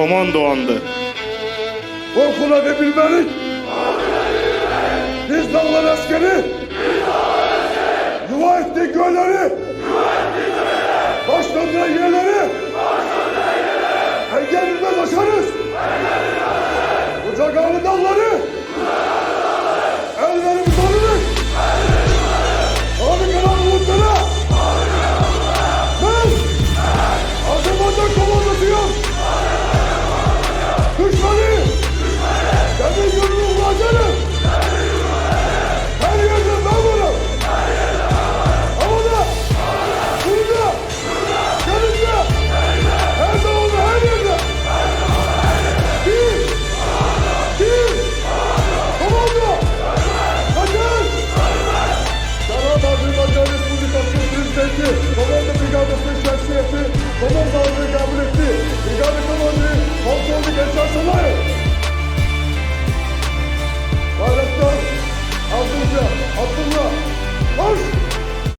komando andı. Korkulabilmelik. Biz dağlar askeri. Yuva ettik gölleri. Başlandıran yerleri. Engel bilmez aşarız. Ocak ağlı dalları. Ellerimiz Komando Brigadası şahsiyeti, Komando